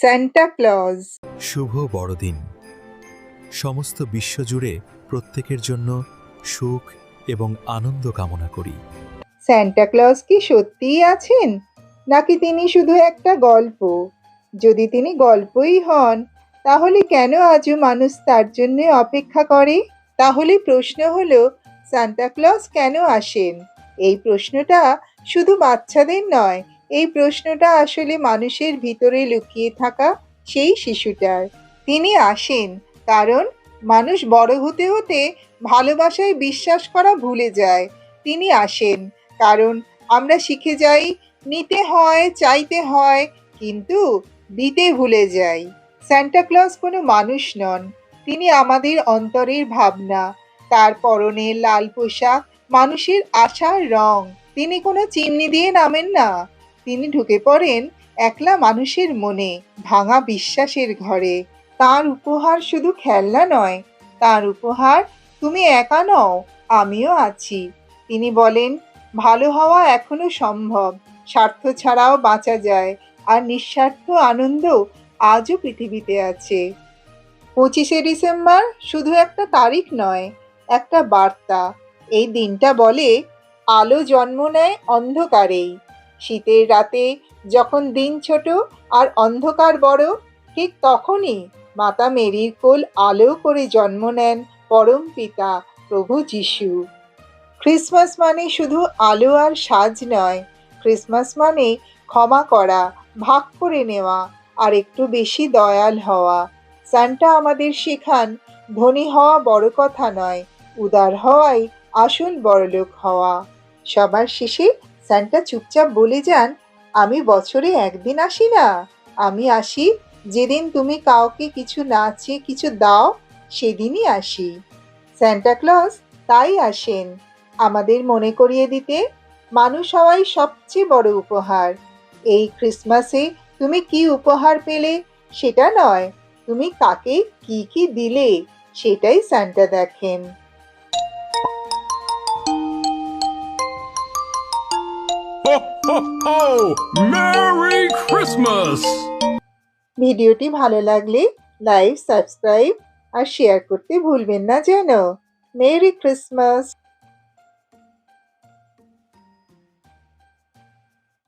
Santa Claus শুভ বড়দিন। সমস্ত বিশ্বজুড়ে প্রত্যেকের জন্য সুখ এবং আনন্দ কামনা করি। স্যান্টা ক্লজ কি সত্যিই আছেন? নাকি তিনি শুধু একটা গল্প? যদি তিনি গল্পই হন তাহলে কেন আজও মানুষ তার জন্য অপেক্ষা করে? তাহলে প্রশ্ন হলো সান্টা ক্লজ কেন আসেন? এই প্রশ্নটা শুধু বাচ্চাদের নয় এই প্রশ্নটা আসলে মানুষের ভিতরে লুকিয়ে থাকা সেই শিশুটার। তিনি আসেন কারণ মানুষ বড় হতে হতে ভালোবাসায় বিশ্বাস করা ভুলে যায়। তিনি আসেন কারণ আমরা শিখে যাই, নিতে হয়, চাইতে হয়, কিন্তু দিতে ভুলে যাই। স্যান্টা ক্লজ কোনো মানুষ নন। তিনি আমাদের অন্তরের ভাবনা, তার পরনে লাল পোশাক, মানুষের আশার রং। তিনি কোনো চিমনি দিয়ে নামেন না। তিনি ঢুকে পড়েন একলা মানুষের মনে, ভাঙা বিশ্বাসের ঘরে। তার উপহার শুধু খেলনা নয়, তার উপহার, তুমি একা নও, আমিও আছি। তিনি বলেন, ভালো হওয়া এখনও সম্ভব, স্বার্থ ছাড়াও বাঁচা যায়, আর নিঃস্বার্থ আনন্দ আজও পৃথিবীতে আছে। পঁচিশে ডিসেম্বর শুধু একটা তারিখ নয়, একটা বার্তা। এই দিনটা বলে, আলো জন্ম নেয় অন্ধকারেই। শীতের রাতে যখন দিন ছোট আর অন্ধকার বড়, ঠিক তখনই মাতা মেরির কোল আলো করে জন্ম নেন পরম পিতা প্রভু যিশু। ক্রিসমাস মানে শুধু আলো আর সাজ নয়, ক্রিসমাস মানে ক্ষমা করা, ভাগ করে নেওয়া আর একটু বেশি দয়াল হওয়া। সান্টা আমাদের শেখান, ধনী হওয়া বড় কথা নয়, উদার হওয়াই আসল বড়লোক হওয়া। সবার শেষে সান্টা চুপচাপ বলে যান, আমি বছরে একদিন আসি না। আমি আসি যেদিন তুমি কাউকে কিছু না চেয়ে কিছু দাও, সেদিনই আসি। স্যান্টা ক্লজ তাই আসেন। আমাদের মনে করিয়ে দিতে মানুষ হওয়াই সবচেয়ে বড় উপহার। এই ক্রিসমাসে তুমি কি উপহার পেলে সেটা নয়, তুমি কাকে কি কি দিলে সেটাই স্যান্টা দেখেন। Ho, Christmas! ভিডিওটি ভালো লাগলে লাইক সাবস্ক্রাইব আর শেয়ার করতে ভুলবেন না যেন মেরি ক্রিসমাস